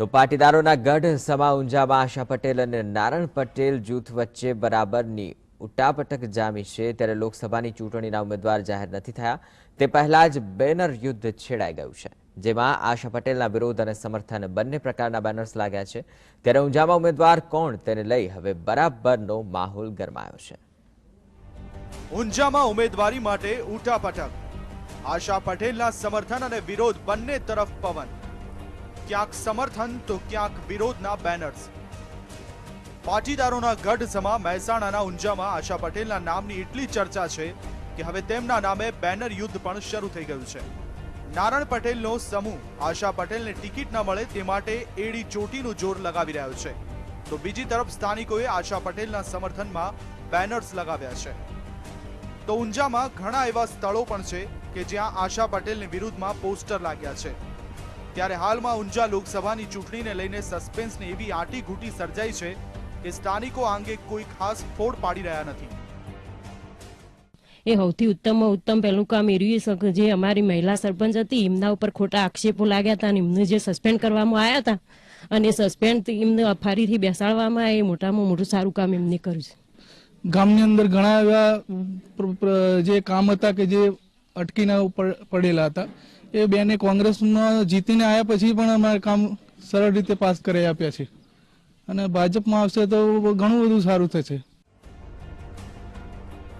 તો પાટીદારોના ગઢ સમા ઊંઝામાં આશા પટેલ અને નારણ પટેલ જૂથ વચ્ચે બરાબરની ઉટાપટક જામી છે. ત્યારે લોકસભાની ચૂંટણીના ઉમેદવાર જાહેર નથી થયા. તે પહેલા જ બેનર યુદ્ધ છેડાઈ ગયું છે. જેમાં આશા પટેલના વિરોધ અને સમર્થન બંને પ્રકારના બેનર્સ લાગ્યા છે. ત્યારે ઊંઝામાં ઉમેદવાર કોણ તેને લઈ હવે બરાબરનો માહોલ ગરમાયો છે. ઊંઝામાં ઉમેદવારી માટે ઉઠાપટક આશા પટેલના સમર્થન અને વિરોધ બંને તરફ પવન. ક્યાંક સમર્થન તો ક્યાંક વિરોધના બેનર્સ પાટીદારોના ગઢ મહેસાણાના ઊંઝામાં આશા પટેલના નામની એટલી ચર્ચા છે કે હવે તેમના નામે બેનર યુદ્ધ પણ શરૂ થઈ ગયું છે. નારણ પટેલનો સમૂહ આશા પટેલને ટિકિટ ન મળે તે માટે એડી ચોટીનું જોર લગાવી રહ્યો છે. તો બીજી તરફ સ્થાનિકોએ આશા પટેલના સમર્થનમાં બેનર્સ લગાવ્યા છે. તો ઊંઝામાં ઘણા એવા સ્થળો પણ છે કે જ્યાં આશા પટેલની વિરુદ્ધમાં પોસ્ટર લાગ્યા છે. ત્યારે હાલમાં ઊંઝા લોકસભાની ચૂંટણીને લઈને સસ્પેન્સની એવી આટી ઘૂંટી સર્જાઈ છે કે સ્થાનિકો આ અંગે કોઈ ખાસ ફોડ પાડી રહ્યા નથી. એ સૌથી ઉત્તમમાં ઉત્તમ પહેલું કામ એર્યું જે અમારી મહિલા સરપંચ હતી એમના ઉપર ખોટા આક્ષેપો લાગ્યા હતા અને એમને જે સસ્પેન્ડ કરવામાં આવ્યા હતા અને સસ્પેન્ડ એમને ફરીથી બેસાડવામાં એ મોટામાં મોટું સારું કામ એમને કર્યું છે. ગામની અંદર ઘણા એવા જે કામ હતા કે જે અટકીને ઉપર પડેલા હતા. એ બેને કોંગ્રેસમાં જીતીને આવ્યા પછી પણ અમારે કામ સરળ રીતે પાસ કરી આપ્યા છે. અને ભાજપમાં આવશે તો ઘણું બધું સારું થશે.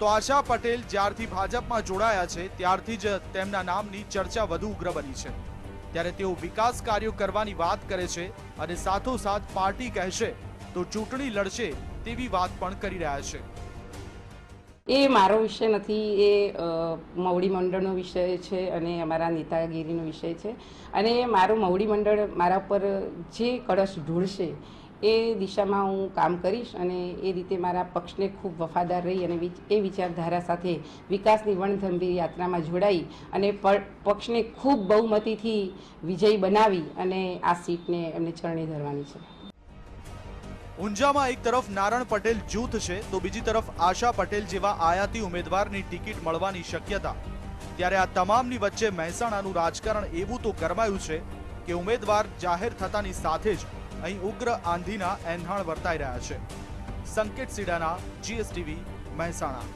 તો આશા પટેલ જ્યારથી ભાજપમાં જોડાયા છે, ત્યારથી જ તેમના નામની ચર્ચા વધુ ઉગ્ર બની છે. ત્યારે તેઓ વિકાસ કાર્યો કરવાની વાત કરે છે અને સાથોસાથ પાર્ટી કહેશે તો ચૂંટણી લડશે તેવી વાત પણ કરી રહ્યા છે. એ મારો વિષય નથી, એ મવડી મંડળનો વિષય છે અને અમારા નેતાગીરીનો વિષય છે. અને મારું મવડી મંડળ મારા પર જે કળશ ઢોળશે, એ દિશામાં હું કામ કરીશ અને એ રીતે મારા પક્ષને ખૂબ વફાદાર રહી અને એ વિચારધારા સાથે વિકાસની વણધંભી યાત્રામાં જોડાઈ અને પક્ષને ખૂબ બહુમતીથી વિજય બનાવી અને આ સીટને એમને ચરણે ધરવાની છે. ઊંઝામાં એક તરફ નારણ પટેલ જૂથ છે, તો બીજી તરફ આશા પટેલ જેવા આયાતી ઉમેદવારની ટિકિટ મળવાની શક્યતા. ત્યારે આ તમામની વચ્ચે મહેસાણાનું રાજકારણ એવું તો ગરમાયું છે કે ઉમેદવાર જાહેર થતાની સાથે જ અહીં ઉગ્ર આંધીના એંધાણ વર્તાઈ રહ્યા છે. સંકેત સીડાના જીએસટીવી મહેસાણા.